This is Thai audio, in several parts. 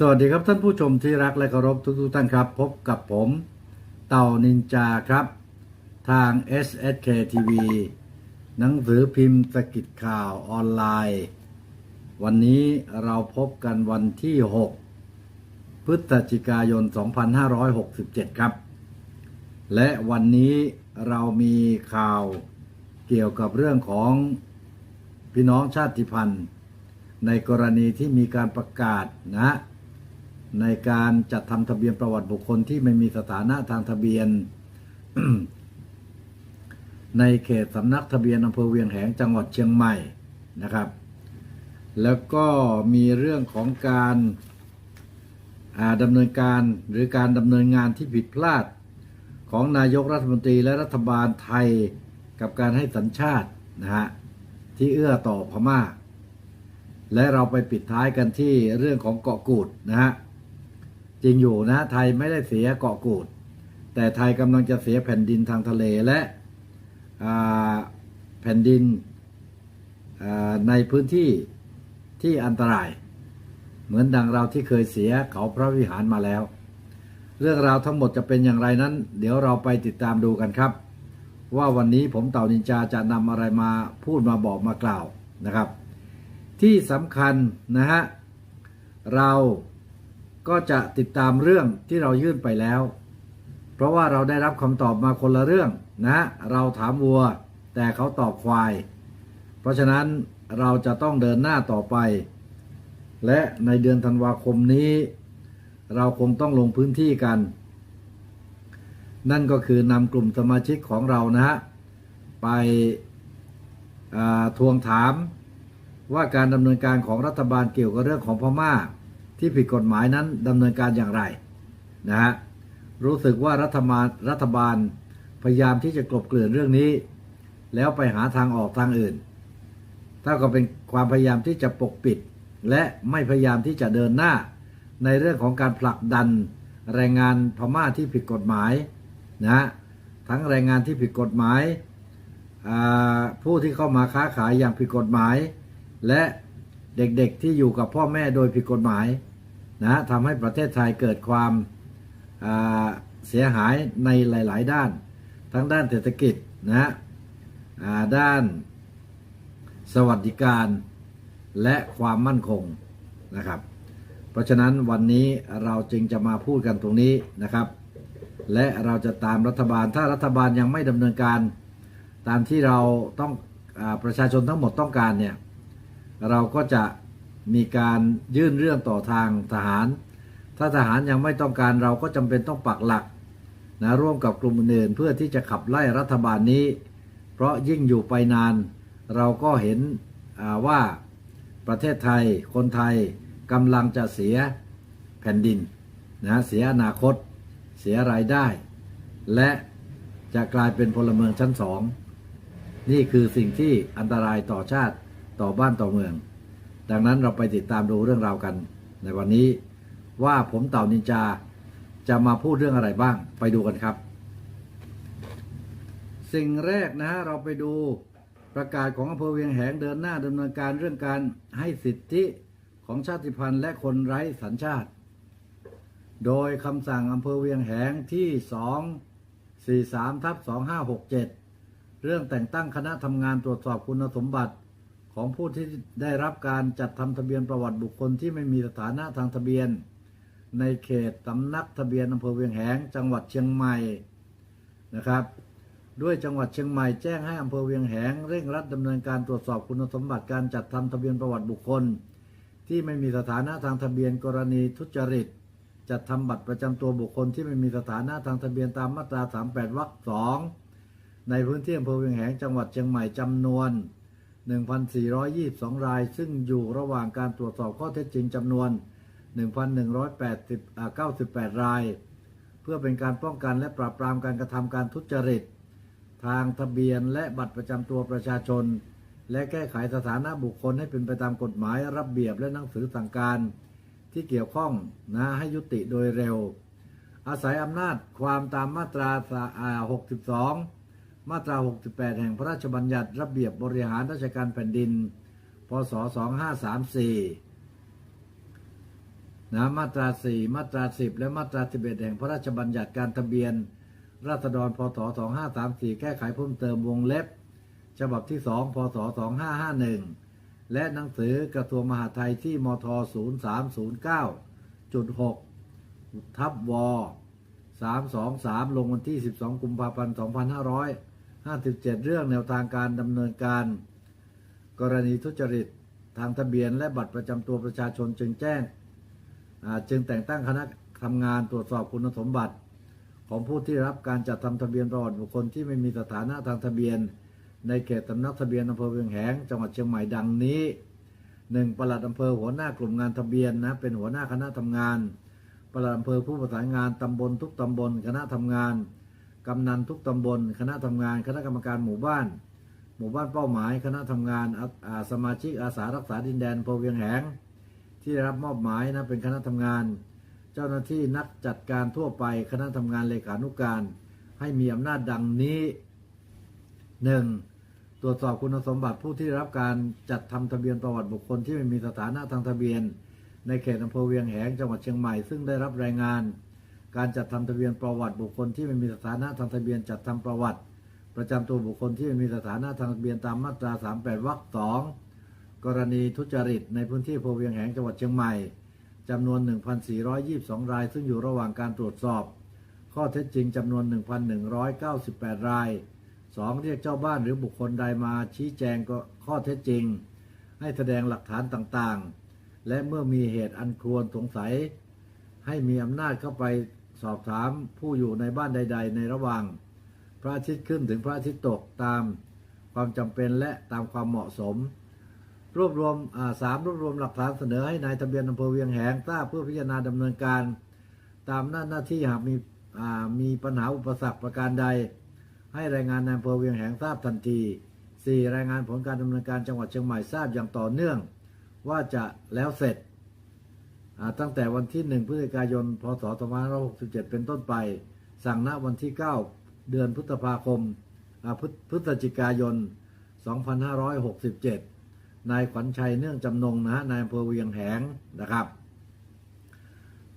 สวัสดีครับท่านผู้ชมที่รักและเคารพทุกๆท่านครับ พบกับผมเต่านินจาครับ ทาง SSK TV หนังสือพิมพ์สกิดข่าวออนไลน์ วันนี้เราพบกันวันที่ 6 พฤศจิกายน 2567 ครับ และวันนี้เรามีข่าวเกี่ยวกับเรื่องของพี่น้องชาติพันธุ์ในกรณีที่มีการประกาศนะ ในการจัดทำทะเบียนประวัติบุคคลที่ไม่มีสถานะทางทะเบียน ในเขตสำนักทะเบียนอำเภอเวียงแหงจังหวัดเชียงใหม่นะครับ แล้วก็มีเรื่องของการาดำเนินการหรือการดำเนินงานที่ผิดพลาดของนายกรัฐมนตรีและรัฐบาลไทยกับการให้สัญชาตินะฮะที่เอื้อต่อพม่า และเราไปปิดท้ายกันที่เรื่องของเกาะกูดนะฮะ จริงอยู่นะไทยไม่ได้เสียเกาะกูด แต่ไทยกำลังจะเสียแผ่นดินทางทะเลและแผ่นดินในพื้นที่ที่อันตราย เหมือนดังเราที่เคยเสียเขาพระวิหารมาแล้ว เรื่องราวทั้งหมดจะเป็นอย่างไรนั้น เดี๋ยวเราไปติดตามดูกันครับ ว่าวันนี้ผมเต่านินจาจะนำอะไรมาพูดมาบอกมากล่าวนะครับ ที่สำคัญนะฮะเรา ก็จะติดตามเรื่องที่เรายื่นไปแล้ว เพราะว่าเราได้รับคำตอบมาคนละเรื่องนะ เราถามวัว แต่เขาตอบควาย เพราะฉะนั้นเราจะต้องเดินหน้าต่อไป และในเดือนธันวาคมนี้ เราคงต้องลงพื้นที่กัน นั่นก็คือนำกลุ่มสมาชิกของเรานะฮะ ไปทวงถามว่าการดำเนินการของรัฐบาลเกี่ยวกับเรื่องของพม่า ที่ผิดกฎหมายนั้นดำเนินการอย่างไรนะฮะรู้สึกว่ารัฐบาลรัฐบาลพยายามที่จะกลบเกลื่อนเรื่องนี้ แล้วไปหาทางออกทางอื่นเท่ากับเป็นความพยายามที่จะปกปิด และไม่พยายามที่จะเดินหน้า ในเรื่องของการผลักดันแรงงานพม่าที่ผิดกฎหมายนะฮะทั้งแรงงานที่ผิดกฎหมาย ผู้ที่เข้ามาค้าขายอย่างผิดกฎหมาย และเด็กๆที่อยู่กับพ่อแม่โดยผิดกฎหมาย นะทำให้ประเทศไทยเกิดความาเสียหายในหลาย ๆ ด้าน ทั้งด้านเศรษฐกิจนะด้านสวัสดิการและความมั่นคงนะครับ เพราะฉะนั้นวันนี้เราจึงจะมาพูดกันตรงนี้นะครับ และเราจะตามรัฐบาลถ้ารัฐบาลยังไม่ดำเนินการตามที่เราต้องอประชาชนทั้งหมดต้องการเนี่ยเราก็จะ มีการยื่นเรื่องต่อทางทหาร ถ้าทหารยังไม่ต้องการเราก็จำเป็นต้องปักหลักนะร่วมกับกลุ่มอื่นเพื่อที่จะขับไล่รัฐบาลนี้ เพราะยิ่งอยู่ไปนาน เราก็เห็นว่าประเทศไทยคนไทยกำลังจะเสียแผ่นดินนะเสียอนาคต เสียรายได้ และจะกลายเป็นพลเมืองชั้นสอง นี่คือสิ่งที่อันตรายต่อชาติต่อบ้านต่อเมือง ดังนั้นเราไปติดตามดูเรื่องราวกัน ในวันนี้ว่าผมเต่านินจาจะมาพูดเรื่องอะไรบ้างไปดูกันครับ สิ่งแรกนะเราไปดูประกาศของอำเภอเวียงแหงเดินหน้าดำเนินการเรื่องการให้สิทธิของชาติพันธุ์และคนไร้สัญชาติ โดยคำสั่งอำเภอเวียงแหงที่ 243ทับ2567 เรื่องแต่งตั้งคณะทำงานตรวจสอบคุณสมบัติ ของผู้ที่ได้รับการจัดทำทะเบียนประวัติบุคคลที่ไม่มีสถานะทางทะเบียน ในเขตสำนักทะเบียนอำเภอเวียงแหง จังหวัดเชียงใหม่นะครับ ด้วยจังหวัดเชียงใหม่แจ้งให้อำเภอเวียงแหง เร่งรัดดำเนินการตรวจสอบคุณสมบัติการจัดทำทะเบียนประวัติบุคคล ที่ไม่มีสถานะทางทะเบียนกรณีทุจริตจัดทำบัตรประจำตัวบุคคลที่ไม่มีสถานะทางทะเบียนตามมาตรา 38 วรรคสองในพื้นที่อำเภอเวียงแหง จังหวัดเชียงใหม่จำนวน 1,422 ราย ซึ่งอยู่ระหว่างการตรวจสอบข้อเท็จจริงจำนวน 1,180อ่า98ราย เพื่อเป็นการป้องกันและปราบปรามการกระทำการทุจริต ทางทะเบียนและบัตรประจำตัวประชาชน และแก้ไขสถานะบุคคลให้เป็นไปตามกฎหมายระเบียบและหนังสือสั่งการ ที่เกี่ยวข้องนะให้ยุติโดยเร็ว อาศัยอำนาจความตามมาตราอ่า62 มาตรา 68 แห่งพระราชบัญญัติระเบียบบริหารราชการแผ่นดิน พศ 2534 นะมาตรา 4 มาตรา 10 และมาตรา 11 แห่งพระราชบัญญัติการทะเบียน ราษฎร พศ 2534 แก้ไขเพิ่มเติมวงเล็บ ฉบับที่ 2 พศ 2551 และหนังสือกระทรวงมหาดไทยที่มท 0309.6 ทับว323 ลงวันที่ 12 กุมภาพันธ์ 57 เรื่องแนวทางการดำเนินการ กรณีทุจริตทางทะเบียนและบัตรประจำตัวประชาชนจึงแจ้งจึงแต่งตั้งคณะทำงานตรวจสอบคุณสมบัติ ของผู้ที่รับการจัดทำทะเบียนประวัติบุคคลที่ไม่มีสถานะทางทะเบียน ในเขตสำนักทะเบียนอำเภอเวียงแหงจังหวัดเชียงใหม่ดังนี้หนึ่งปลัดอำเภอหัวหน้ากลุ่มงานทะเบียนนะเป็นหัวหน้าคณะทำงานปลัดอำเภอผู้ประสานงานตำบลทุกตำบลคณะทำงาน กำนันทุกตำบล คณะทำงาน คณะกรรมการหมู่บ้าน หมู่บ้านเป้าหมาย คณะทำงานสมาชิกอาสารักษาดินแดนอำเวียงแหง ที่ได้รับมอบหมายนะเป็นคณะทำงาน เจ้าหน้าที่นักจัดการทั่วไป คณะทำงานเลขานุการ ให้มีอำนาจดังนี้หนึ่งตรวจสอบคุณสมบัติผู้ที่รับการจัดทำทะเบียนประวัติบุคคลที่ไม่มีสถานะทางทะเบียน ในเขตอำเภอเวียงแหงจังหวัดเชียงใหม่ซึ่งได้รับรายงาน การจัดทำทะเบียนประวัติบุคคลที่ไม่มีสถานะทางทะเบียนจัดทำประวัติ ประจำตัวบุคคลที่ไม่มีสถานะทางทะเบียนตามมาตรา 38วรรคสองกรณีทุจริตในพื้นที่อำเวียงแหงจังหวัดเชียงใหม่จำนวน 1,422 ราย ซึ่งอยู่ระหว่างการตรวจสอบ ข้อเท็จจริงจำนวน 1,198 ราย 2. เรียกเจ้าบ้านหรือบุคคลใดมาชี้แจงก็ข้อเท็จจริง ให้แสดงหลักฐานต่างๆ และเมื่อมีเหตุอันควรสงสัย ให้มีอำนาจเข้าไป สอบถามผู้อยู่ในบ้านใด ๆ ในระหว่าง พระอาทิตย์ขึ้นถึงพระอาทิตย์ตกตามความจำเป็นและตามความเหมาะสม รวบรวมสามรวบรวมหลักฐานเสนอให้นายทะเบียนอำเภอเวียงแหงทราบเพื่อพิจารณาดำเนินการ ตามหน้าหน้าที่หากมีมีปัญหาอุปสรรคประการใด ให้รายงานนายอำเภอเวียงแหงทราบทันที 4. รายงานผลการดำเนินการจังหวัดเชียงใหม่ทราบอย่างต่อเนื่อง ว่าจะแล้วเสร็จ ตั้งแต่วันที่ 1 พฤศจิกายน พศ 2567 เป็นต้นไป สั่งณวันที่ 9 เดือนพฤษภาคมพฤศจิกายน 2567 นายขวัญชัยเนื่องจำนงนะฮะนายอำเภอเวียงแหงนะครับ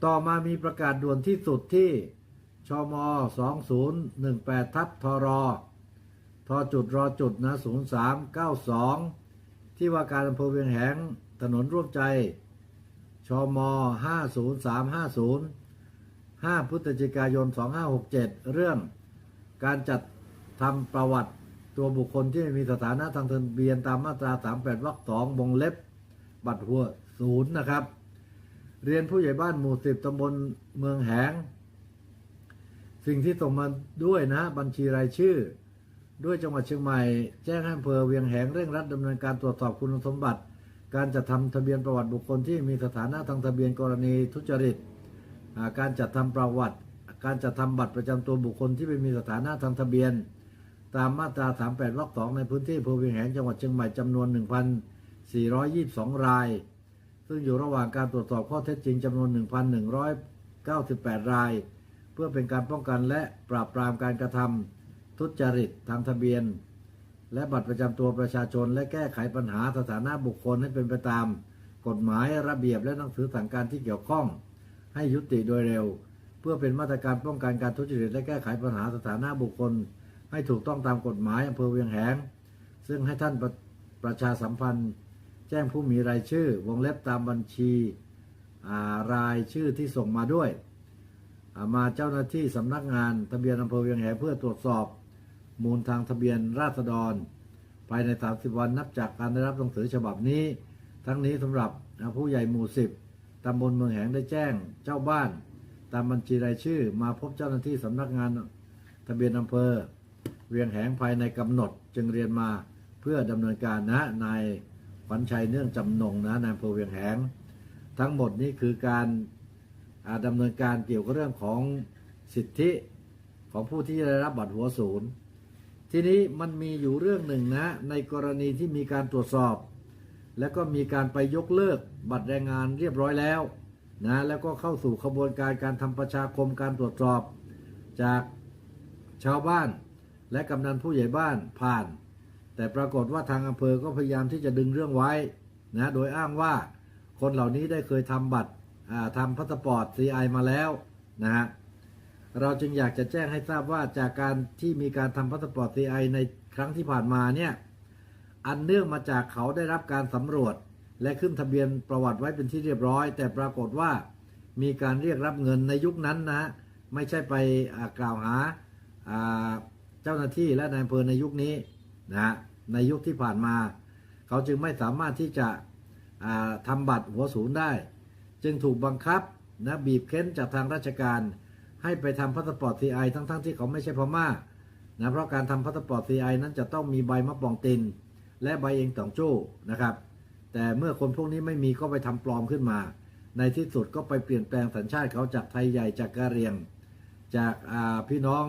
ต่อมามีประกาศด่วนที่สุดที่ชม 2018 ทับทรทจุดรอจุดนะ 0392 ที่ว่าการอำเภอเวียงแหงถนนร่วมใจ ม50350 5พฤศจิกายน 2567 เรื่องการจัดทำประวัติตัวบุคคลที่ไม่มีสถานะทางทะเบียนตามมาตรา 38 วรรคสองวงเล็บ บัตรหัวศูนย์นะครับ เรียนผู้ใหญ่บ้านหมู่สิบตำบลเมืองแหง สิ่งที่ส่งมาด้วยนะ บัญชีรายชื่อ ด้วยจังหวัดเชียงใหม่ แจ้งให้อำเภอเวียงแหงเร่งรัดดำเนินการตรวจสอบคุณสมบัติ การจัดทำทะเบียนประวัติบุคคลที่มีสถานะทางทะเบียนกรณีทุจริต การจัดทำประวัติ การจัดทำบัตรประจำตัวบุคคลที่ไม่มีสถานะทางทะเบียน ตามมาตรา 38วรรคสองในพื้นที่อำเภอเวียงแหงจังหวัดเชียงใหม่จำนวน 1,422 ราย ซึ่งอยู่ระหว่างการตรวจสอบข้อเท็จจริงจำนวน 1,198 ราย เพื่อเป็นการป้องกันและปราบปรามการกระทำทุจริตทางทะเบียน และบัตรประจำตัวประชาชน และแก้ไขปัญหาสถานะบุคคลให้เป็นไปตาม กฎหมายระเบียบและหนังสือสั่งการที่เกี่ยวข้อง ให้ยุติโดยเร็ว เพื่อเป็นมาตรการป้องกันการทุจริตและแก้ไขปัญหาสถานะบุคคล ให้ถูกต้องตามกฎหมายอำเภอเวียงแหง ซึ่งให้ท่านประประชาสัมพันธ์ แจ้งผู้มีรายชื่อ วงเล็บตามบัญชีารายชื่อที่ส่งมาด้วยามาเจ้าหน้าที่สำนักงานทะเบียนอำเภอเวียงแหงเพื่อตรวจสอบ มูลทางทะเบียนราษฎร ภายใน 30 วันนับจากการได้รับหนังสือฉบับนี้ ทั้งนี้สำหรับผู้ใหญ่หมู่ 10ตำบลเมืองแหงได้แจ้งเจ้าบ้าน ตามบัญชีรายชื่อ มาพบเจ้าหน้าที่สำนักงานทะเบียนอำเภอ เวียงแหงภายในกำหนดจึงเรียนมาเพื่อดำเนินการนะนายขวัญชัยเนื่องจำนงนะนายอำเภอเวียงแหง ทั้งหมดนี้คือการอ่าดำเนินการเกี่ยวกับเรื่องของสิทธิของผู้ที่ได้รับบัตรหัวศูนย์ ทีนี้มันมีอยู่เรื่องหนึ่งนะ ในกรณีที่มีการตรวจสอบ แล้วก็มีการไปยกเลิกบัตรแรงงานเรียบร้อยแล้วนะแล้วก็เข้าสู่ขบวนการการทำประชาคมการตรวจสอบ จากชาวบ้าน และกำนันผู้ใหญ่บ้านผ่าน แต่ปรากฏว่าทางอำเภอก็พยายามที่จะดึงเรื่องไว้นะโดยอ้างว่าคนเหล่านี้ได้เคยทำบัตรทำพาสปอร์ต CI มาแล้วนะฮะ เราจึงอยากจะแจ้งให้ทราบว่าจากการที่มีการทำพาสปอร์ต CI ในครั้งที่ผ่านมาเนี่ย อันเนื่องมาจากเขาได้รับการสำรวจ และขึ้นทะเบียนประวัติไว้เป็นที่เรียบร้อย แต่ปรากฏว่ามีการเรียกรับเงินในยุคนั้นนะฮะไม่ใช่ไปกล่าวหาเจ้าหน้าที่และนายอำเภอในยุคนี้นะในยุคที่ผ่านมา เขาจึงไม่สามารถที่จะทำบัตรหัวศูนย์ได้ จึงถูกบังคับนะบีบเค้นจากทางราชการ ให้ไปทำพาสปอร์ต CI ทั้งๆที่เขาไม่ใช่พม่านะเพราะการทำพาสปอร์ต CI นั้นจะต้องมีใบมะปองติน และใบเองต่องโจ้นะครับ แต่เมื่อคนพวกนี้ไม่มีก็ไปทำปลอมขึ้นมา ในที่สุดก็ไปเปลี่ยนแปลงสัญชาติเขาจากไทยใหญ่จากกะเหรียง จากาพี่น้อง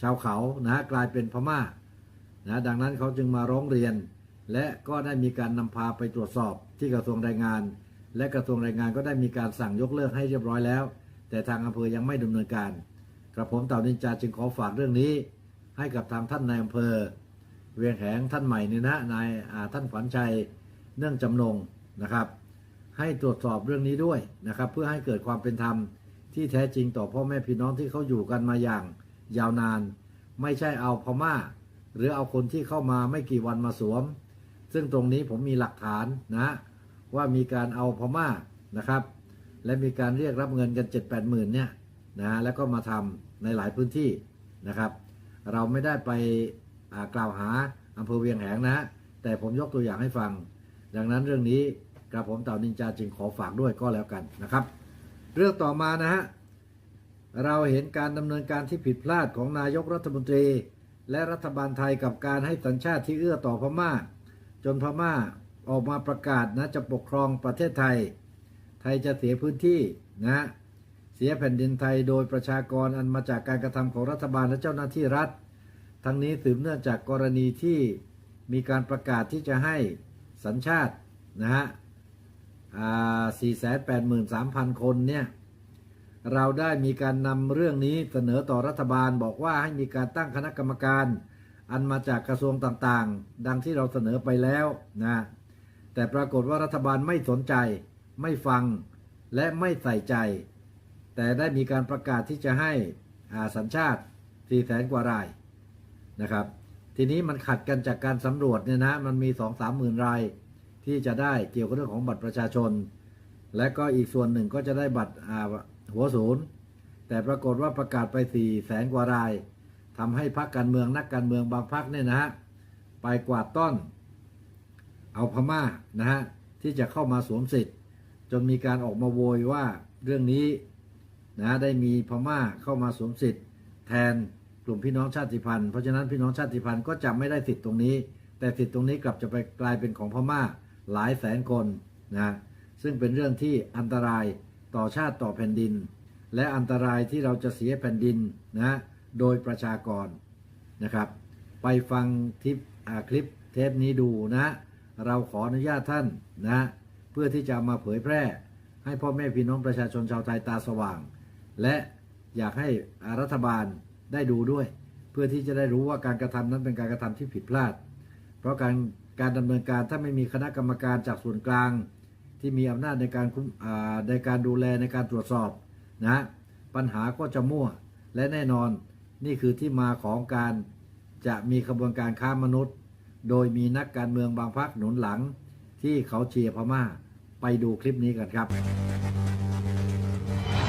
ชาวเขานะกลายเป็นพม่านะดังนั้นเขาจึงมาร้องเรียน และก็ได้มีการนำพาไปตรวจสอบที่กระทรวงแรงงาน และกระทรวงแรงงานก็ได้มีการสั่งยกเลิกให้เรียบร้อยแล้ว แต่ทางอำเภอยังไม่ดำเนินการ กระผมเต่านินจาจึงขอฝากเรื่องนี้ ให้กับทางท่านนายอำเภอ เวียงแหงท่านใหม่นี่นะนายท่านขวัญชัยเนื่องจำนงนะครับ ให้ตรวจสอบเรื่องนี้ด้วยนะครับ เพื่อให้เกิดความเป็นธรรมที่แท้จริงต่อพ่อแม่พี่น้องที่เขาอยู่กันมาอย่างยาวนาน ไม่ใช่เอาพม่า หรือเอาคนที่เข้ามาไม่กี่วันมาสวม ซึ่งตรงนี้ผมมีหลักฐานนะว่ามีการเอาพม่านะครับ และมีการเรียกรับเงินกัน 7 8หมื่นเนี่ยนะแล้วก็มาทำในหลายพื้นที่นะครับ เราไม่ได้ไปกล่าวหาอำเภอเวียงแหงนะ แต่ผมยกตัวอย่างให้ฟัง ดังนั้นเรื่องนี้กระผมเต่านินจาจึงขอฝากด้วยก็แล้วกันนะครับ เรื่องต่อมานะฮะเราเห็นการดำเนินการที่ผิดพลาดของนายกรัฐมนตรี และรัฐบาลไทยกับการให้สัญชาติที่เอื้อต่อพม่า จนพม่าออกมาประกาศนะจะปกครองประเทศไทย ไทยจะเสียพื้นที่นะเสียแผ่นดินไทยโดยประชากรอันมาจากการกระทำของรัฐบาลและเจ้าหน้าที่รัฐ ทั้งนี้สืบเนื่องจากกรณีที่มีการประกาศที่จะให้สัญชาตินะฮะ483,000 คนเนี่ย เราได้มีการนำเรื่องนี้เสนอต่อรัฐบาลบอกว่าให้มีการตั้งคณะกรรมการ อันมาจากกระทรวงต่างๆ ดังที่เราเสนอไปแล้วนะ แต่ปรากฏว่ารัฐบาลไม่สนใจ ไม่ฟังและไม่ใส่ใจ แต่ได้มีการประกาศที่จะให้อาสัญชาติ4แสนกว่ารายนะครับ ทีนี้มันขัดกันจากการสำรวจเนี่ยนะมันมี2องสามหมื่นรายที่จะได้เกี่ยวกับเรื่องของบัตรประชาชน และก็อีกส่วนหนึ่งก็จะได้บัตรหัวศูนย์ แต่ปรากฏว่าประกาศไป4ี่แสนกว่ารายทำให้พรรคการเมืองนักการเมืองบางพรรคเนี่ยนะฮะไปกวาดต้อน เอาพม่านะฮะที่จะเข้ามาสวมสิทธิ์ จนมีการออกมาโวยว่าเรื่องนี้นะได้มีพม่าเข้ามาสวมสิทธิ์แทนกลุ่มพี่น้องชาติพันธุ์เพราะฉะนั้นพี่น้องชาติพันธุ์ก็จะไม่ได้สิทธิ์ตรงนี้ แต่สิทธิ์ตรงนี้กลับจะไปกลายเป็นของพม่าหลายแสนคนนะซึ่งเป็นเรื่องที่อันตรายต่อชาติต่อแผ่นดิน และอันตรายที่เราจะเสียแผ่นดินนะโดยประชากรนะครับ ไปฟังทิปอ่าคลิปเทปนี้ดูนะ เราขออนุญาตท่านนะ เพื่อที่จะมาเผยแพร่ ให้พ่อแม่พี่น้องประชาชนชาวไทยตาสว่าง และอยากให้รัฐบาลได้ดูด้วย เพื่อที่จะได้รู้ว่าการกระทำนั้นเป็นการกระทำที่ผิดพลาด เพราะการการดำเนินการถ้าไม่มีคณะกรรมการจากส่วนกลาง ที่มีอำนาจในการคุ้มอ่าในการดูแลในการตรวจสอบนะปัญหาก็จะมั่วและแน่นอนนี่คือที่มาของการจะมีขบวนการค้ามนุษย์ โดยมีนักการเมืองบางพรรคหนุนหลังที่เขาเชียร์พม่า ไปดูคลิปนี้กันครับ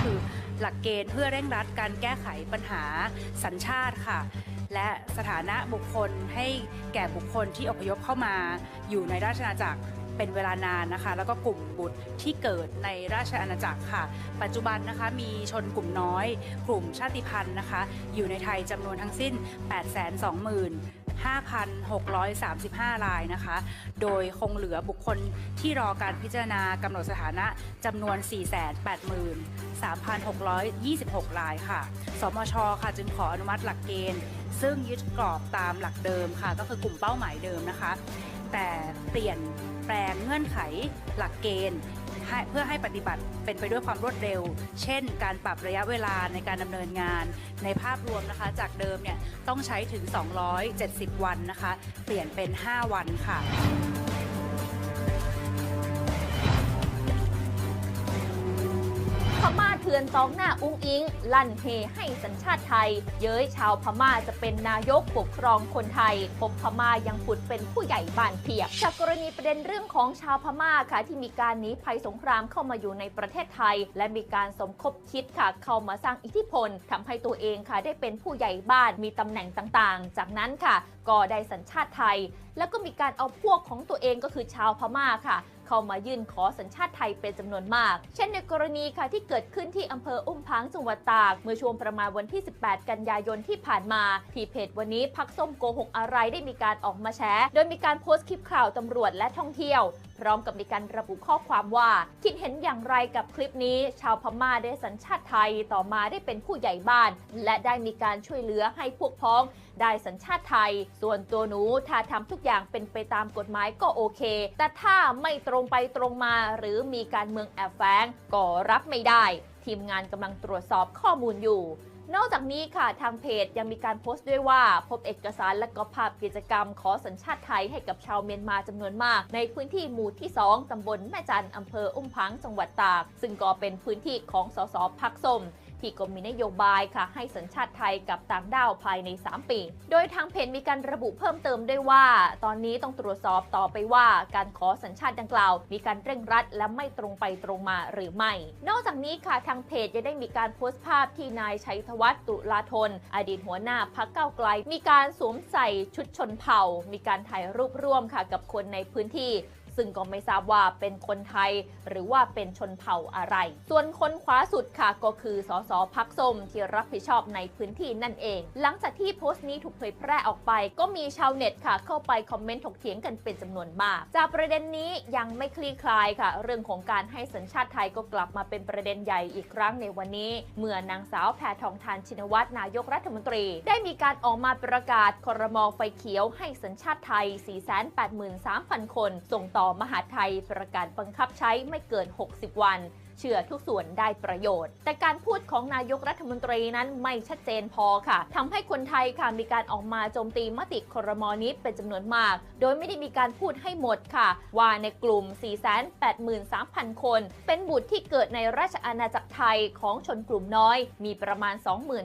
คือหลักเกณฑ์เพื่อเร่งรัดการแก้ไขปัญหาสัญชาติค่ะ และสถานะบุคคลให้แก่บุคคลที่อพยพเข้ามาอยู่ในราชอาณาจักร เป็นเวลานานนะคะ แล้วก็กลุ่มบุตรที่เกิดในราชอาณาจักรค่ะ ปัจจุบันนะคะมีชนกลุ่มน้อย กลุ่มชาติพันธุ์นะคะ อยู่ในไทยจำนวนทั้งสิ้น 820,000 5,635 รายนะคะ โดยคงเหลือบุคคลที่รอการพิจารณากำหนดสถานะจำนวน 483,626 รายค่ะ สมช ค่ะจึงขออนุมัติหลักเกณฑ์ ซึ่งยึดกรอบตามหลักเดิมค่ะ ก็คือกลุ่มเป้าหมายเดิมนะคะ แต่เปลี่ยน แปลงเงื่อนไข หลักเกณฑ์เพื่อให้ปฏิบัติเป็นไปด้วยความรวดเร็ว เช่น การปรับระยะเวลาในการดำเนินงาน ในภาพรวมนะคะ จากเดิมเนี่ยต้องใช้ถึง 270 วันนะคะ เปลี่ยนเป็น 5 วันค่ะ พม่าเถื่อนสองหน้าอุ้งอิง ลั่นเฮให้สัญชาติไทย เย้ยชาวพม่าจะเป็นนายกปกครองคนไทย พบพม่ายังผุดเป็นผู้ใหญ่บ้านเพียบ จากกรณีประเด็นเรื่องของชาวพม่าค่ะที่มีการหนีภัยสงครามเข้ามาอยู่ในประเทศไทย และมีการสมคบคิดค่ะเข้ามาสร้างอิทธิพลทำให้ตัวเองค่ะได้เป็นผู้ใหญ่บ้านมีตำแหน่งต่างๆ จากนั้นค่ะ ก็ได้สัญชาติไทย แล้วก็มีการเอาพวกของตัวเองก็คือชาวพม่าค่ะ เข้ามายื่นขอสัญชาติไทยเป็นจำนวนมาก เช่นในกรณีค่ะที่เกิดขึ้นที่อำเภออุ้มพังจังหวัดตาก เมื่อช่วงประมาณวันที่ 18 กันยายนที่ผ่านมาที่เพจวันนี้พักส้มโกหกอะไรได้มีการออกมาแชร์ โดยมีการโพสต์คลิปข่าวตำรวจและท่องเที่ยว พร้อมกับมีการระบุข้อความว่า คิดเห็นอย่างไรกับคลิปนี้ ชาวพม่าได้สัญชาติไทยต่อมาได้เป็นผู้ใหญ่บ้าน และได้มีการช่วยเหลือให้พวกพ้องได้สัญชาติไทย ส่วนตัวหนูถ้าทำทุกอย่างเป็นไปตามกฎหมายก็โอเค แต่ถ้าไม่ตรงไปตรงมาหรือมีการเมืองแอบแฝงก็รับไม่ได้ ทีมงานกำลังตรวจสอบข้อมูลอยู่ นอกจากนี้ค่ะทางเพจยังมีการโพสต์ด้วยว่า พบเอกสารและก็ภาพกิจกรรม ขอสัญชาติไทยให้กับชาวเมียนมาจำนวนมาก ในพื้นที่หมู่ที่ 2 ตำบลแม่จันอำเภออุ้มพังจังหวัดตาก ซึ่งก็เป็นพื้นที่ของสสพักสม ที่ก็มีนโยบายค่ะ ให้สัญชาติไทยกับต่างด้าวภายใน 3 ปี โดยทางเพจมีการระบุเพิ่มเติมด้วยว่า ตอนนี้ต้องตรวจสอบต่อไปว่า การขอสัญชาติดังกล่าว มีการเร่งรัด และไม่ตรงไปตรงมาหรือไม่ นอกจากนี้ค่ะทางเพจยังได้มีการโพสต์ภาพที่นายชัยธวัฒน์ตุลาธนอดีตหัวหน้าพักเก้าไกล มีการสวมใส่ชุดชนเผ่า มีการถ่ายรูปร่วมค่ะกับคนในพื้นที่ ซึ่งก็ไม่ทราบว่าเป็นคนไทย หรือว่าเป็นชนเผ่าอะไร ส่วนคนขวาสุดค่ะก็คือสสพักส้มที่รับผิดชอบในพื้นที่นั่นเอง หลังจากที่โพสต์นี้ถูกเผยแพร่ออกไป ก็มีชาวเน็ตค่ะ เข้าไปคอมเมนต์ถกเถียงกันเป็นจำนวนมาก จากประเด็นนี้ยังไม่คลี่คลายค่ะ เรื่องของการให้สัญชาติไทยก็กลับมาเป็นประเด็นใหญ่อีกครั้งในวันนี้ เมื่อนางสาวแพทองทานชินวัตรนายกรัฐมนตรี ได้มีการออกมาประกาศครมอไฟเขียวให้สัญชาติไทย 483,000 คนส่งต่อ่อมหาไทยประกาศบังคับใช้ไม่เกิน 60 วัน เชื่อทุกส่วนได้ประโยชน์ แต่การพูดของนายกรัฐมนตรีนั้นไม่ชัดเจนพอค่ะทำให้คนไทยค่ะมีการออกมาโจมตีมติครมอนี้เป็นจำนวนมาก โดยไม่ได้มีการพูดให้หมดค่ะ ว่าในกลุ่ม 483,000 คน เป็นบุตรที่เกิดในราชอาณาจักรไทยของชนกลุ่มน้อย มีประมาณ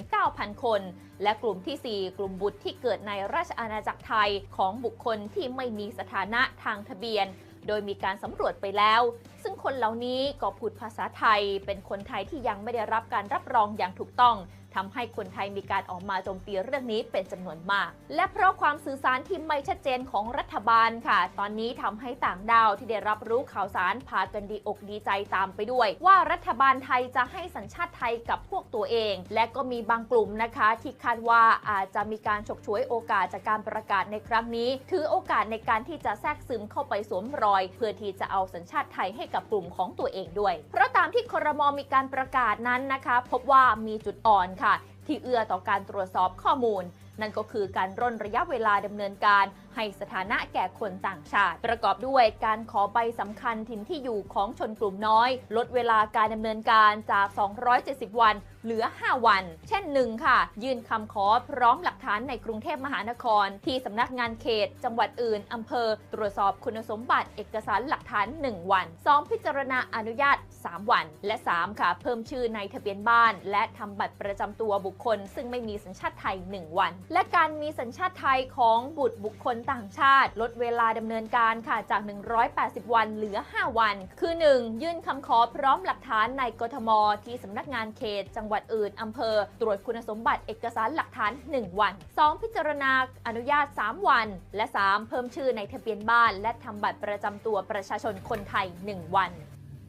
29,000 คน และกลุ่มที่ 4 กลุ่มบุตรที่เกิดในราชอาณาจักรไทยของบุคคลที่ไม่มีสถานะทางทะเบียน โดยมีการสำรวจไปแล้ว ซึ่งคนเหล่านี้ก็พูดภาษาไทย เป็นคนไทยที่ยังไม่ได้รับการรับรองอย่างถูกต้องทำให้คนไทยมีการออกมาโจมตีเรื่องนี้เป็นจำนวนมาก และเพราะความสื่อสารที่ไม่ชัดเจนของรัฐบาลค่ะ ตอนนี้ทำให้ต่างดาวที่ได้รับรู้ข่าวสารพากันดีอกดีใจตามไปด้วย ว่ารัฐบาลไทยจะให้สัญชาติไทยกับพวกตัวเอง และก็มีบางกลุ่มนะคะ ที่คาดว่าอาจจะมีการฉกฉวยโอกาสจากการประกาศในครั้งนี้ ถือโอกาสในการที่จะแทรกซึมเข้าไปสวมรอย เพื่อที่จะเอาสัญชาติไทยให้กับกลุ่มของตัวเองด้วย เพราะตามที่ครมมีการประกาศนั้นนะคะ พบว่ามีจุดอ่อนค่ะ ที่เอื้อต่อการตรวจสอบข้อมูล นั่นก็คือการร่นระยะเวลาดำเนินการ ให้สถานะแก่คนต่างชาติ ประกอบด้วยการขอใบสำคัญถิ่นที่อยู่ของชนกลุ่มน้อย ลดเวลาการดำเนินการจาก 270 วันเหลือ 5 วัน เช่นหนึ่งค่ะ ยื่นคำขอพร้อมหลักฐานในกรุงเทพมหานคร ที่สำนักงานเขต จังหวัดอื่นอำเภอ ตรวจสอบคุณสมบัติเอกสารหลักฐาน 1 วัน 2 พิจารณาอนุญาต 3 วัน และ 3 ค่ะ เพิ่มชื่อในทะเบียนบ้าน และทำบัตรประจำตัวบุคคล ซึ่งไม่มีสัญชาติไทย 1 วัน และการมีสัญชาติไทยของบุตรบุคคลต่างชาติ ลดเวลาดำเนินการค่ะจาก 180 วันเหลือ 5 วัน คือ 1. ยื่นคำขอพร้อมหลักฐานในกทม ที่สำนักงานเขต จังหวัดอื่นอำเภอ ตรวจคุณสมบัติเอกสารหลักฐาน 1 วัน 2. พิจารณาอนุญาต 3 วัน และ 3. เพิ่มชื่อในทะเบียนบ้าน และทำบัตรประจำตัวประชาชนคนไทย 1 วัน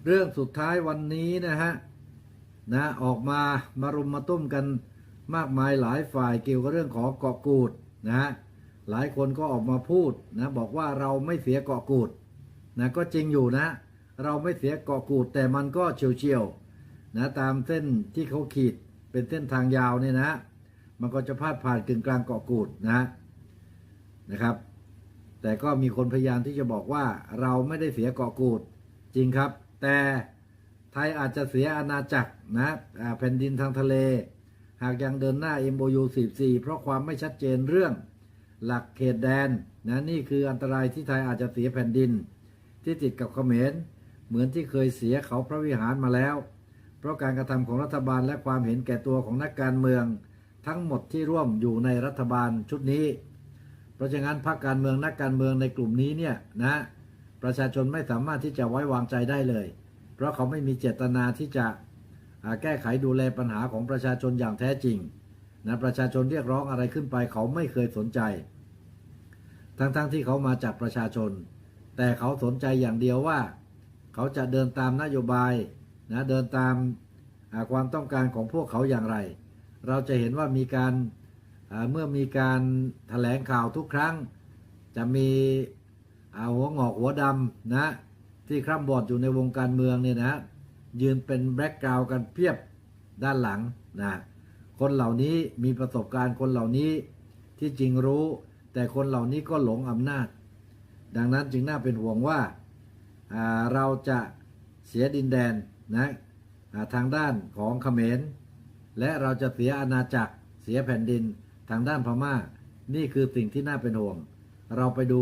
เรื่องสุดท้ายวันนี้นะฮะนะออกมามารุมมาตุ้มกันมากมายหลายฝ่ายเกี่ยวกับเรื่องของเกาะกูดนะฮะ หลายคนก็ออกมาพูดนะบอกว่าเราไม่เสียเกาะกูดนะก็จริงอยู่นะ เราไม่เสียเกาะกูดแต่มันก็เฉียวเฉียวนะตามเส้นที่เขาขีดเป็นเส้นทางยาวเนี่ยนะ มันก็จะพาดผ่านกึ่งกลางเกาะกูดนะนะครับ แต่ก็มีคนพยายามที่จะบอกว่าเราไม่ได้เสียเกาะกูดจริงครับ แต่ไทยอาจจะเสียอาณาจักรนะแผ่นดินทางทะเล หากยังเดินหน้า MOU 44 เพราะความไม่ชัดเจนเรื่อง หลักเขตแดนนะนี่คืออันตรายที่ไทยอาจจะเสียแผ่นดิน ที่ติดกับเขมร เหมือนที่เคยเสียเขาพระวิหารมาแล้ว เพราะการกระทำของรัฐบาลและความเห็นแก่ตัวของนักการเมือง ทั้งหมดที่ร่วมอยู่ในรัฐบาลชุดนี้ เพราะฉะนั้นพรรคการเมืองนักการเมืองในกลุ่มนี้เนี่ยนะประชาชนไม่สามารถที่จะไว้วางใจได้เลย เพราะเขาไม่มีเจตนาที่จะแก้ไขดูแลปัญหาของประชาชนอย่างแท้จริง นะประชาชนเรียกร้องอะไรขึ้นไปเขาไม่เคยสนใจ ทั้งๆทที่เขามาจากประชาชน แต่เขาสนใจอย่างเดียวว่า เขาจะเดินตามนโยบายนะเดินตามาความต้องการของพวกเขาอย่างไร เราจะเห็นว่ามีการาเมื่อมีการแถลงข่าวทุกครั้ง จะมีหัวงอกหัวดำนะที่คร่ำบอดอยู่ในวงการเมืองเนี่ยนะยืนเป็นแบ็กกราวกันเพียบด้านหลังนะ คนเหล่านี้มีประสบการณ์คนเหล่านี้ที่จริงรู้ แต่คนเหล่านี้ก็หลงอำนาจ ดังนั้นจึงน่าเป็นห่วงว่าอ่าเราจะเสียดินแดนนะอ่าทางด้านของเขมร และเราจะเสียอาณาจักรเสียแผ่นดินทางด้านพม่า นี่คือสิ่งที่น่าเป็นห่วง เราไปดู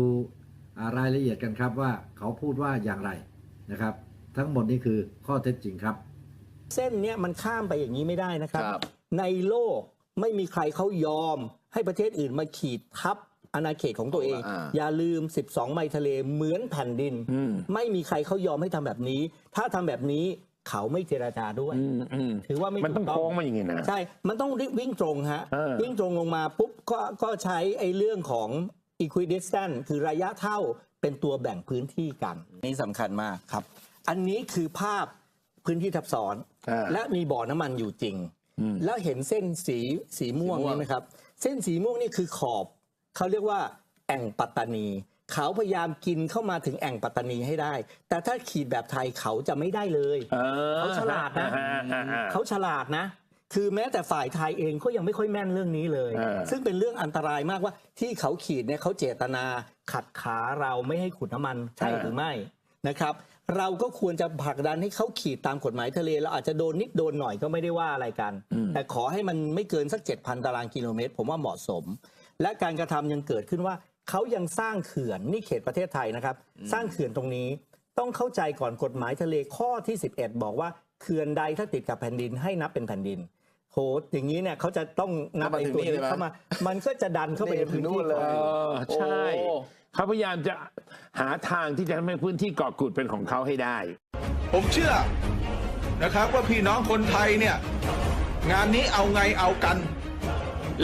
อ่ารายละเอียดกันครับว่าเขาพูดว่าอย่างไรนะครับ ทั้งหมดนี่คือข้อเท็จจริงครับ เส้นเนี้ยมันข้ามไปอย่างนี้ไม่ได้นะครับครับ ในโลกไม่มีใครเขายอม ให้ประเทศอื่นมาขีดทับอาณาเขตของตัวเอง อ่า อย่าลืม 12 ไมล์ทะเลเหมือนแผ่นดิน อืมไม่มีใครเขายอมให้ทำแบบนี้ ถ้าทำแบบนี้เขาไม่เจราจาด้วย อืมอืมถือว่าไม่มันต้องถูกโค้งมาอย่างงี้นะ ใช่ มันต้องวิ่งตรงฮะ เออวิ่งตรงลงมาปุ๊บก็ก็ใช้ไอ้เรื่องของ equidistant คือระยะเท่าเป็นตัวแบ่งพื้นที่กัน นี่สำคัญมากครับ อันนี้คือภาพพื้นที่ทับซ้อน อ่า และมีบ่อน้ำมันอยู่จริงอืม แล้วเห็นเส้นสีสีม่วงสีม่วงนี่ไหมครับ เส้นสีม่วงนี่คือขอบเขาเรียกว่า แอ่งปัตตานี เขาพยายามกินเข้ามาถึงแอ่งปัตตานีให้ได้ แต่ถ้าขีดแบบไทยเขาจะไม่ได้เลยเออเขาฉลาดนะอ่อ่อ่อ่เขาฉลาดนะคือแม้แต่ฝ่ายไทยเองก็ยังไม่ค่อยแม่นเรื่องนี้เลยเออซึ่งเป็นเรื่องอันตรายมากว่าที่เขาขีดเนี่ยเขาเจตนาขัดขาเราไม่ให้ขุดน้ำมันใช่หรือไม่นะครับ เราก็ควรจะผลักดันให้เขาขีดตามกฎหมายทะเลเราอาจจะโดนนิดโดนหน่อยก็ไม่ได้ว่าอะไรกัน แต่ขอให้มันไม่เกินสัก 7,000 ตารางกิโลเมตร ผมว่าเหมาะสม และการกระทำยังเกิดขึ้นว่าเขายังสร้างเขื่อนนี่เขตประเทศไทยนะครับ สร้างเขื่อนตรงนี้ต้องเข้าใจก่อนกฎหมายทะเลข้อที่ 11 บอกว่าเขื่อนใดถ้าติดกับแผ่นดินให้นับเป็นแผ่นดินโหอย่างนี้เนี่ยเขาจะต้องนับเข้ามาไอ้ถึงตัวนี่นี้เลยไหมเข้ามา มันก็จะดันเข้าไปในพื้นที่เออใช่โอ้ เขาพยายามจะหาทางที่จะทำให้พื้นที่เกาะกูดเป็นของเขาให้ได้ ผมเชื่อนะครับว่าพี่น้องคนไทยเนี่ย งานนี้เอาไงเอากัน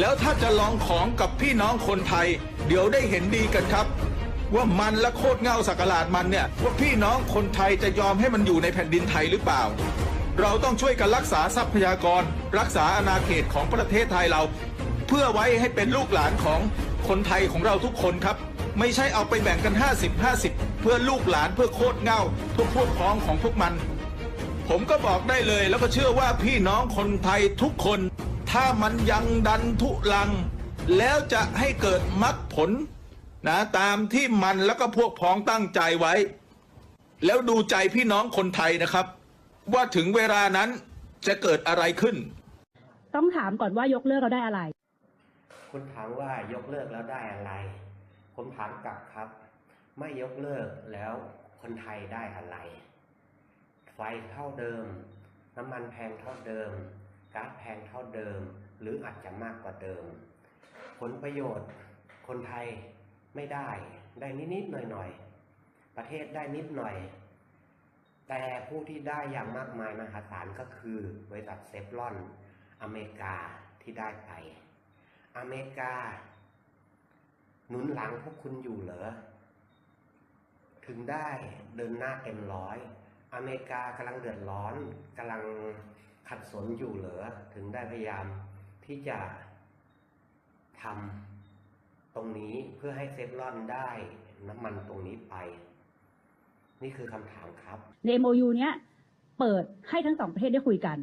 แล้วถ้าจะลองของกับพี่น้องคนไทย เดี๋ยวได้เห็นดีกันครับ ว่ามันและโคตรเงาสักหลาดมันเนี่ยว่าพี่น้องคนไทยจะยอมให้มันอยู่ในแผ่นดินไทยหรือเปล่า เราต้องช่วยกันรักษาทรัพยากร รักษาอาณาเขตของประเทศไทยเรา เพื่อไว้ให้เป็นลูกหลานของคนไทยของเราทุกคนครับ ไม่ใช่เอาไปแบ่งกัน 50 50 เพื่อลูกหลานเพื่อโคตรเง่าเพื่อพวกพ้องของพวกมัน ผมก็บอกได้เลยแล้วก็เชื่อว่าพี่น้องคนไทยทุกคน ถ้ามันยังดันทุลัง แล้วจะให้เกิดมรรคผลนะตามที่มันแล้วก็พวกพ้องตั้งใจไว้ แล้วดูใจพี่น้องคนไทยนะครับ ว่าถึงเวลานั้นจะเกิดอะไรขึ้น ต้องถามก่อนว่ายกเลิกเราได้อะไร คุณถามว่ายกเลิกแล้วได้อะไร ผมถามกลับครับ ไม่ยกเลิกแล้วคนไทยได้อะไร ไฟเท่าเดิม น้ำมันแพงเท่าเดิมก๊าซแพงเท่าเดิม หรืออาจจะมากกว่าเดิม ผลประโยชน์ คนไทยไม่ได้ ได้นิดๆหน่อยๆ ประเทศได้นิดหน่อย แต่ผู้ที่ได้อย่างมากมายมหาศาลก็คือบริษัทเซฟลอน อเมริกาที่ได้ไป อเมริกา หนุนหลังพวกคุณอยู่เหรอ ถึงได้เดินหน้าเต็มร้อย อเมริกากำลังเดือดร้อนกำลังขัดสนอยู่เหรอ ถึงได้พยายามที่จะทำตรงนี้เพื่อให้เซฟลอนได้น้ำมันตรงนี้ไป นี่คือคำถามครับ ใน MOU เนี้ยเปิดให้ทั้งสองประเทศได้คุยกัน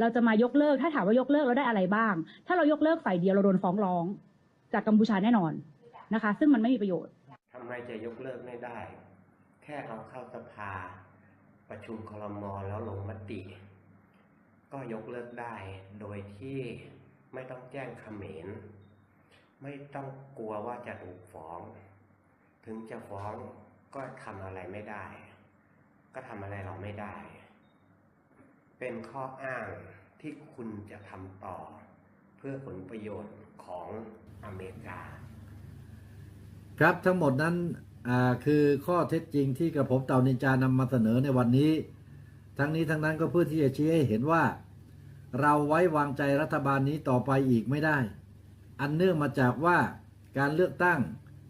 เราจะมายกเลิกถ้าถามว่ายกเลิกเราได้อะไรบ้าง ถ้าเรายกเลิกฝ่ายเดียวเราโดนฟ้องร้อง จากกัมพูชาแน่นอน นะคะ ซึ่งมันไม่มีประโยชน์ทำไมจะยกเลิกไม่ได้ แค่เอาเข้าสภา ประชุมคลมแล้วลงมติ ก็ยกเลิกได้โดยที่ไม่ต้องแจ้งเขมรไม่ต้องกลัวว่าจะถูกฟ้อง ถึงจะฟ้องก็ทำอะไรไม่ได้ ก็ทำอะไรเราไม่ได้ เป็นข้ออ้างที่คุณจะทำต่อ เพื่อผลประโยชน์ของอเมริกา ครับทั้งหมดนั้นคือข้อเท็จจริงที่กระผมเต่านินจานำมาเสนอในวันนี้ ทั้งนี้ทั้งนั้นก็เพื่อที่จะชี้ให้เห็นว่า เราไว้วางใจรัฐบาลนี้ต่อไปอีกไม่ได้ อันเนื่องมาจากว่าการเลือกตั้ง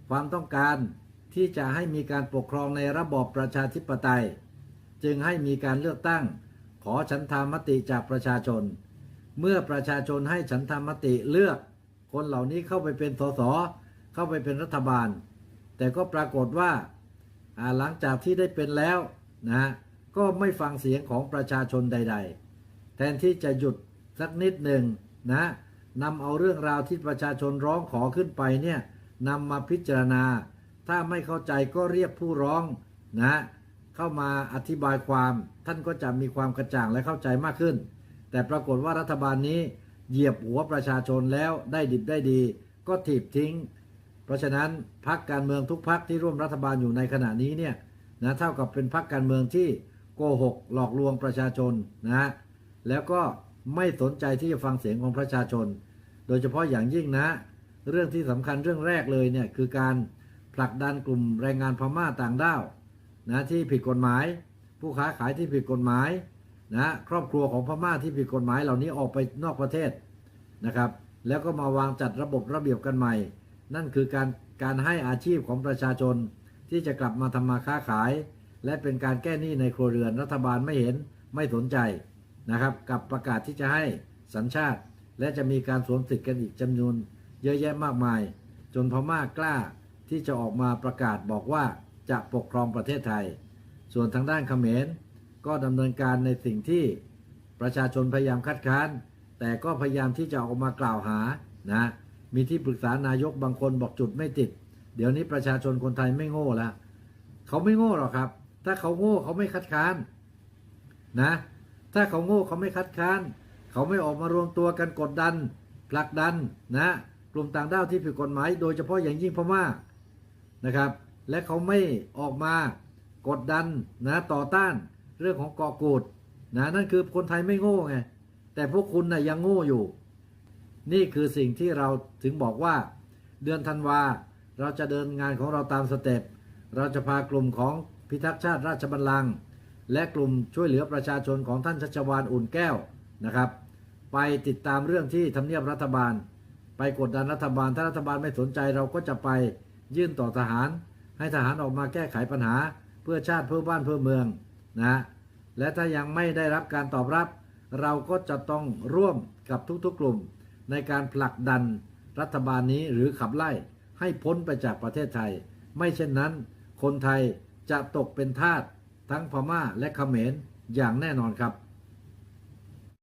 ความต้องการที่จะให้มีการปกครองในระบอบประชาธิปไตย จึงให้มีการเลือกตั้ง ขอฉันทามติจากประชาชน เมื่อประชาชนให้ฉันทามติเลือก คนเหล่านี้เข้าไปเป็นสส เข้าไปเป็นรัฐบาล แต่ก็ปรากฏว่าหลังจากที่ได้เป็นแล้วนะฮะก็ไม่ฟังเสียงของประชาชนใด ๆ แทนที่จะหยุดสักนิดหนึ่งนะนำเอาเรื่องราวที่ประชาชนร้องขอขึ้นไปเนี่ยนำมาพิจารณา ถ้าไม่เข้าใจก็เรียกผู้ร้องนะเข้ามาอธิบายความท่านก็จะมีความกระจ่างและเข้าใจมากขึ้น แต่ปรากฏว่ารัฐบาลนี้เหยียบหัวประชาชนแล้วได้ดิบได้ดี ก็ถีบทิ้ง เพราะฉะนั้นพักการเมืองทุกพักที่ร่วมรัฐบาลอยู่ในขณะนี้เนี่ยนะเท่ากับเป็นพักการเมืองที่โกหกหลอกลวงประชาชนนะฮะแล้วก็ไม่สนใจที่จะฟังเสียงของประชาชน โดยเฉพาะอย่างยิ่งนะ เรื่องที่สำคัญเรื่องแรกเลยเนี่ยคือการผลักดันกลุ่มแรงงานพม่าต่างด้าวนะที่ผิดกฎหมาย ผู้ค้าขายที่ผิดกฎหมายนะครอบครัวของพม่าที่ผิดกฎหมายเหล่านี้ออกไปนอกประเทศนะครับ แล้วก็มาวางจัดระบบระเบียบกันใหม่ นั่นคือการการให้อาชีพของประชาชนที่จะกลับมาทำมาค้าขาย และเป็นการแก้หนี้ในครัวเรือนรัฐบาลไม่เห็นไม่สนใจนะครับกับประกาศที่จะให้สัญชาติ และจะมีการสวมสิทธิ์กันอีกจำนวนเยอะแยะมากมาย จนพม่ากล้าที่จะออกมาประกาศบอกว่าจะปกครองประเทศไทย ส่วนทางด้านเขมรก็ดำเนินการในสิ่งที่ประชาชนพยายามคัดค้าน แต่ก็พยายามที่จะออกมากล่าวหานะ มีที่ปรึกษานายกบางคนบอกจุดไม่ติด เดี๋ยวนี้ประชาชนคนไทยไม่โง่ล้วเขาไม่โง่หรอกครับ ถ้าเขาโง่เขาไม่คัดค้านนะ ถ้าเขาโง่เขาไม่คัดค้าน เขาไม่ออกมารวมตัวกันกดดันผลักดันนะกลุ่มต่างด้าวที่ผิดกฎหมาย โดยเฉพาะอย่างยิ่งพม่านะครับ และเขาไม่ออกมากดดันนะต่อต้านเรื่องของเกาะกูดนะนั่นคือคนไทยไม่โง่ไงแต่พวกคุณนะ่ะยังโง่อยู่ นี่คือสิ่งที่เราถึงบอกว่า เดือนธันวาเราจะเดินงานของเราตามสเต็ปเราจะพากลุ่มของพิทักษ์ชาติราชบัลลังก์และกลุ่มช่วยเหลือประชาชนของท่านชัชวานอุ่นแก้วนะครับ ไปติดตามเรื่องที่ทำเนียบรัฐบาล ไปกดดันรัฐบาล ถ้ารัฐบาลไม่สนใจเราก็จะไปยื่นต่อทหาร ให้ทหารออกมาแก้ไขปัญหา เพื่อชาติเพื่อบ้านเพื่อเมืองนะและถ้ายังไม่ได้รับการตอบรับ เราก็จะต้องร่วมกับทุกๆกลุ่ม ในการผลักดันรัฐบาลนี้หรือขับไล่ให้พ้นไปจากประเทศไทย ไม่เช่นนั้น คนไทยจะตกเป็นทาสทั้งพม่าและเขมรอย่างแน่นอนครับ